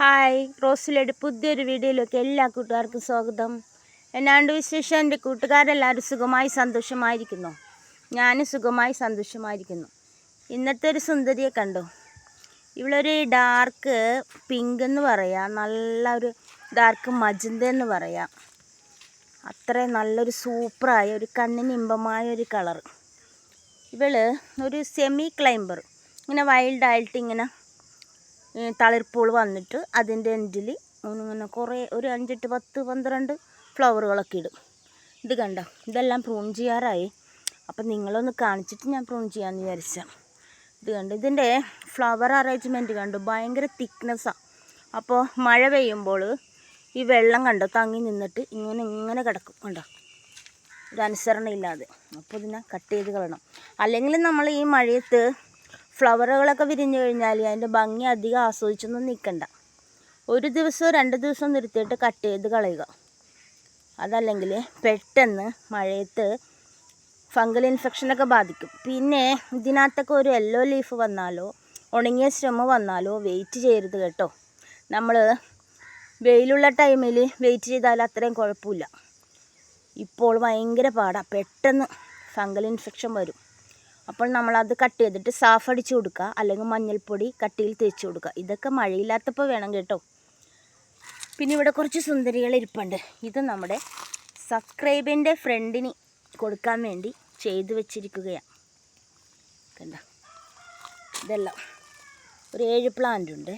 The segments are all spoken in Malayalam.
ഹായ് റോസിലയുടെ പുതിയൊരു വീഡിയോയിലേക്ക് എല്ലാ കൂട്ടുകാർക്കും സ്വാഗതം. എന്നാണ്ട് വിശേഷം? എന്റെ കൂട്ടുകാരെല്ലാവരും സുഖമായി സന്തോഷമായിരിക്കുന്നു. ഞാനും സുഖമായി സന്തോഷമായിരിക്കുന്നു. ഇന്നത്തെ ഒരു സുന്ദരിയെ കണ്ടു. ഇവളൊരു ഡാർക്ക് പിങ്ക് എന്ന് പറയാം. നല്ല ഒരു ഡാർക്ക് മജന്ത എന്ന് പറയാം. അത്രയും നല്ലൊരു സൂപ്പറായ ഒരു കണ്ണിന് ഇമ്പമായ ഒരു കളർ ഇവൾ ഒരു സെമി ക്ലൈംബർ ഇങ്ങനെ വൈൽഡായിട്ട് ഇങ്ങനെ തളിർപ്പൂൾ വന്നിട്ട് അതിന്റെ എൻഡിൽ ഇങ്ങനെ കുറേ ഒരു അഞ്ചെട്ട് പത്ത് പന്ത്രണ്ട് ഫ്ലവറുകളൊക്കെ ഇടും. ഇത് കണ്ട? ഇതെല്ലാം പ്രൂൺ ചെയ്യാറായി. അപ്പം നിങ്ങളൊന്ന് കാണിച്ചിട്ട് ഞാൻ പ്രൂൺ ചെയ്യാമെന്ന് വിചാരിച്ച ഇത് കണ്ട്? ഇതിന്റെ ഫ്ലവർ അറേഞ്ച്മെന്റ് കണ്ടു? ഭയങ്കര തിക്നെസ്സാണ് അപ്പോൾ മഴ പെയ്യുമ്പോൾ ഈ വെള്ളം കണ്ടോ? തങ്ങി നിന്നിട്ട് ഇങ്ങനെ ഇങ്ങനെ കിടക്കും കണ്ടോ? ഒരു അനുസരണയില്ലാതെ. അപ്പോൾ ഇതിനെ കട്ട് ചെയ്ത് കളയണം. അല്ലെങ്കിൽ നമ്മൾ ഈ മഴയത്ത് ഫ്ലവറുകളൊക്കെ വിരിഞ്ഞു കഴിഞ്ഞാൽ അതിന്റെ ഭംഗി അധികം ആസ്വദിച്ചൊന്നും നിൽക്കണ്ട. ഒരു ദിവസം രണ്ട് ദിവസം നിർത്തിയിട്ട് കട്ട് ചെയ്ത് കളയുക. അതല്ലെങ്കിൽ പെട്ടെന്ന് മഴയത്ത് ഫംഗൽ ഇൻഫെക്ഷനൊക്കെ ബാധിക്കും. പിന്നെ ഇതിനകത്തൊക്കെ ഒരു യെല്ലോ ലീഫ് വന്നാലോ ഉണങ്ങിയ ശ്രമ വന്നാലോ വെയിറ്റ് ചെയ്യരുത് കേട്ടോ. നമ്മൾ വെയിലുള്ള ടൈമിൽ വെയിറ്റ് ചെയ്താൽ അത്രയും കുഴപ്പമില്ല. ഇപ്പോൾ ഭയങ്കര പാടാണ് പെട്ടെന്ന് ഫംഗൽ ഇൻഫെക്ഷൻ വരും. അപ്പോൾ നമ്മൾ അത് കട്ട് ചെയ്തിട്ട് സാഫ് അടിച്ചു കൊടുക്കുക. അല്ലെങ്കിൽ മഞ്ഞൾപ്പൊടി കട്ടിയിൽ തേച്ച് കൊടുക്കുക. ഇതൊക്കെ മഴയില്ലാത്തപ്പോൾ വേണം കേട്ടോ. പിന്നെ ഇവിടെ കുറച്ച് സുന്ദരികൾ ഇരിപ്പുണ്ട്. ഇത് നമ്മുടെ സബ്സ്ക്രൈബിന്റെ ഫ്രണ്ടിന് കൊടുക്കാൻ വേണ്ടി ചെയ്തു വെച്ചിരിക്കുകയാണ്. കണ്ട? ഇതെല്ലാം ഒരു ഏഴ് പ്ലാന്റ് ഉണ്ട്.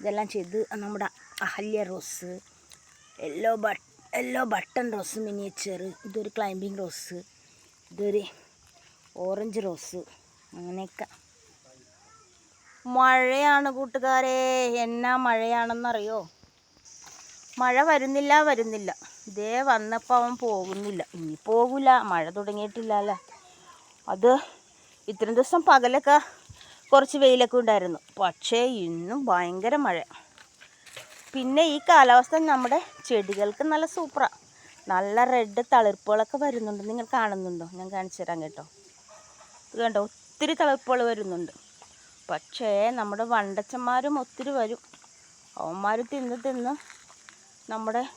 ഇതെല്ലാം ചെയ്ത് നമ്മുടെ Ahalya rose yellow but yellow button rose miniature ഇതൊരു ക്ലൈമ്പിംഗ് റോസ് ഇതൊരു ഓറഞ്ച് റോസ് അങ്ങനെയൊക്കെ. മഴയാണ് കൂട്ടുകാരെ. എന്നാ മഴയാണെന്നറിയോ? മഴ വരുന്നില്ല വരുന്നില്ല. ഇതേ വന്നപ്പോൾ അവൻ പോകുന്നില്ല. ഇനി പോകില്ല മഴ തുടങ്ങിയിട്ടില്ലല്ലോ. അത് ഇത്രയും ദിവസം പകലൊക്കെ കുറച്ച് വെയിലൊക്കെ ഉണ്ടായിരുന്നു. പക്ഷേ ഇന്നും ഭയങ്കര മഴ. പിന്നെ ഈ കാലാവസ്ഥ നമ്മുടെ ചെടികൾക്ക് നല്ല സൂപ്പറാണ് നല്ല റെഡ് തളിർപ്പുകളൊക്കെ വരുന്നുണ്ട്. നിങ്ങൾ കാണുന്നുണ്ടോ? ഞാൻ കാണിച്ചു തരാം കേട്ടോ. ഇത് കണ്ടോ? ഒത്തിരി തളിർപ്പുകൾ വരുന്നുണ്ട്. പക്ഷേ നമ്മുടെ വണ്ടച്ചന്മാരും ഒത്തിരി വരും. അവന്മാർ തിന്ന് തിന്ന് നമ്മുടെ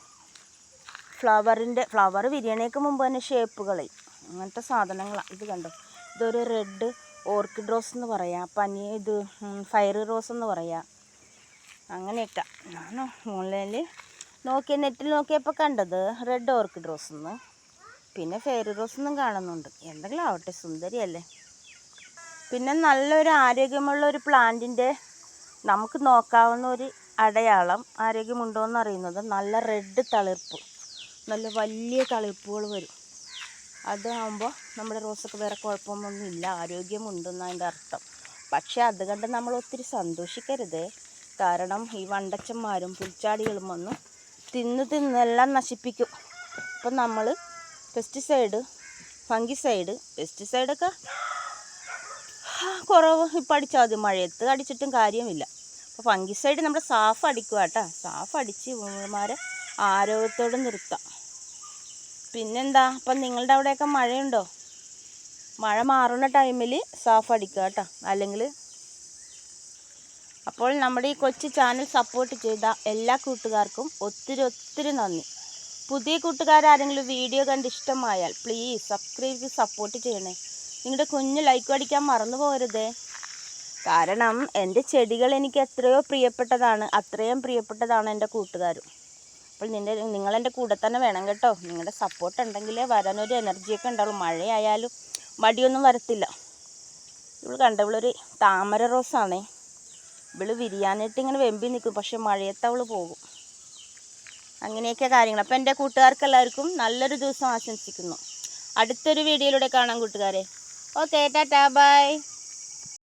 ഫ്ലവറിന്റെ ഫ്ലവർ ബിരിയാണിക്ക് മുമ്പ് തന്നെ ഷേപ്പുകളെ അങ്ങനത്തെ സാധനങ്ങളാണ് ഇത് കണ്ടോ? ഇതൊരു റെഡ് ഓർക്കിഡ് റോസ് എന്ന് പറയാം. പനി ഇത് ഫയർ റോസ് എന്ന് പറയാം. അങ്ങനെയൊക്കെ. ഞാൻ ഓൺലൈനിൽ നോക്കിയ നെറ്റിൽ നോക്കിയപ്പോൾ കണ്ടത് റെഡ് ഓർക്കിഡ് റോസ് എന്ന്. പിന്നെ ഫെയർ റോസ് എന്നും കാണുന്നുണ്ട്. എന്തെങ്കിലും ആവട്ടെ സുന്ദരിയല്ലേ? പിന്നെ നല്ലൊരു ആരോഗ്യമുള്ള ഒരു പ്ലാന്റിന്റെ നമുക്ക് നോക്കാവുന്ന ഒരു അടയാളം ആരോഗ്യമുണ്ടോ എന്ന് അറിയുന്നത് നല്ല റെഡ് തളിർപ്പ്. നല്ല വലിയ തളിർപ്പുകൾ വരും. അതാകുമ്പോൾ നമ്മുടെ റോസൊക്കെ വേറെ കുഴപ്പമൊന്നും ഇല്ല ആരോഗ്യമുണ്ടെന്ന് അതിന്റെ അർത്ഥം. പക്ഷേ അത് കണ്ട് നമ്മൾ ഒത്തിരി സന്തോഷിക്കരുത്. കാരണം ഈ വണ്ടച്ചന്മാരും പുൽച്ചാടികളും വന്ന് തിന്ന് തിന്നെല്ലാം നശിപ്പിക്കും. അപ്പം നമ്മൾ പെസ്റ്റിസൈഡ് ഫംഗിസൈഡ് പെസ്റ്റിസൈഡൊക്കെ കുറവ് ഇപ്പം അടിച്ചാൽ മതി. മഴയത്ത് അടിച്ചിട്ടും കാര്യമില്ല. അപ്പോൾ ഫംഗിസൈഡ് നമ്മുടെ സാഫ് അടിക്കുക കേട്ടോ. സാഫ് അടിച്ച് ഭൂമിമാരെ ആരോഗ്യത്തോടെ നിർത്താം. പിന്നെന്താ? അപ്പം നിങ്ങളുടെ അവിടെയൊക്കെ മഴയുണ്ടോ? മഴ മാറുന്ന ടൈമിൽ സാഫ് അടിക്കുക കേട്ടോ. അല്ലെങ്കിൽ അപ്പോൾ നമ്മുടെ ഈ കൊച്ചു ചാനൽ സപ്പോർട്ട് ചെയ്ത എല്ലാ കൂട്ടുകാർക്കും ഒത്തിരി ഒത്തിരി നന്ദി. പുതിയ കൂട്ടുകാരാരെങ്കിലും വീഡിയോ കണ്ട് ഇഷ്ടമായാൽ പ്ലീസ് സബ്സ്ക്രൈബ് സപ്പോർട്ട് ചെയ്യണേ. നിങ്ങളുടെ കുഞ്ഞ് ലൈക്ക് അടിക്കാൻ മറന്നു പോകരുതേ. കാരണം എന്റെ ചെടികൾ എനിക്ക് എത്രയോ പ്രിയപ്പെട്ടതാണ്. അത്രയും പ്രിയപ്പെട്ടതാണ് എന്റെ കൂട്ടുകാരും. അപ്പോൾ നിന്റെ നിങ്ങളെന്റെ കൂടെ തന്നെ വേണം കേട്ടോ. നിങ്ങളുടെ സപ്പോർട്ട് ഉണ്ടെങ്കിലേ വരാനൊരു എനർജിയൊക്കെ ഉണ്ടാവുള്ളൂ. മഴയായാലും മടിയൊന്നും വരത്തില്ല. ഇവൾ കണ്ട? ഇവളൊരു താമര റോസാണേ. ഇവൾ വിരിയാനായിട്ട് ഇങ്ങനെ വെമ്പി നിൽക്കും പക്ഷെ മഴയത്ത് അവൾ പോകും. അങ്ങനെയൊക്കെ കാര്യങ്ങൾ. അപ്പോൾ എന്റെ കൂട്ടുകാർക്ക് എല്ലാവർക്കും നല്ലൊരു ദിവസം ആശംസിക്കുന്നു. അടുത്തൊരു വീഡിയോയിലൂടെ കാണാം കൂട്ടുകാരെ. Okay tata bye